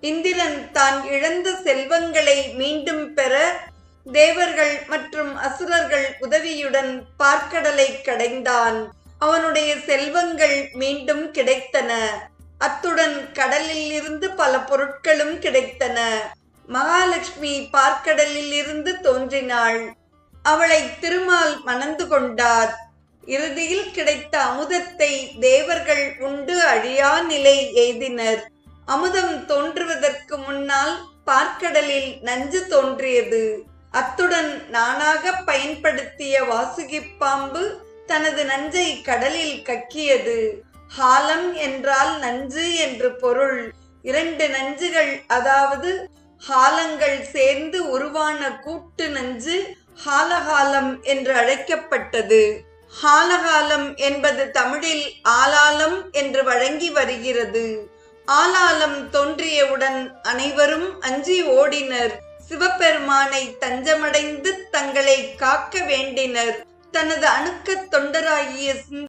இந்திரன் தான் இழந்த செல்வங்களை மீண்டும் பெற தேவர்கள் மற்றும் அசுரர்கள் உதவியுடன் பார்க்கடலை கடைந்தான். அவனுடைய செல்வங்கள் மீண்டும் கிடைத்தன. அத்துடன் கடலில் இருந்து பல பொருட்களும் கிடைத்தன. மகாலட்சுமி பார்க்கடலில் இருந்து தோன்றினாள். அவளை திருமால் மணந்து கொண்டார். இறுதியில் கிடைத்த அமுதத்தை தேவர்கள் உண்டு அழியா நிலை எய்தினர். அமுதம் தோன்றுவதற்கு முன்னால் பார்க்கடலில் நஞ்சு தோன்றியது. அத்துடன் நானாக பயன்படுத்திய வாசுகி பாம்பு தனது நஞ்சை கடலில் கக்கியது. ஹாலம் என்றால் நஞ்சு என்று பொருள். இரண்டு நஞ்சுகள் அதாவது ஹாலங்கள் சேர்ந்து உருவான கூட்டு நஞ்சு ஹாலகாலம் என்று அழைக்கப்பட்டது. ஹாலகாலம் என்பது தமிழில் ஆலாலம் என்று வழங்கி வருகிறது. ஆலாலம் தோன்றியவுடன் அனைவரும் அஞ்சி ஓடினர். சிவபெருமானை தஞ்சமடைந்து தங்களை காக்க வேண்டினர். தனது அணுக்கத் தொண்டராகிய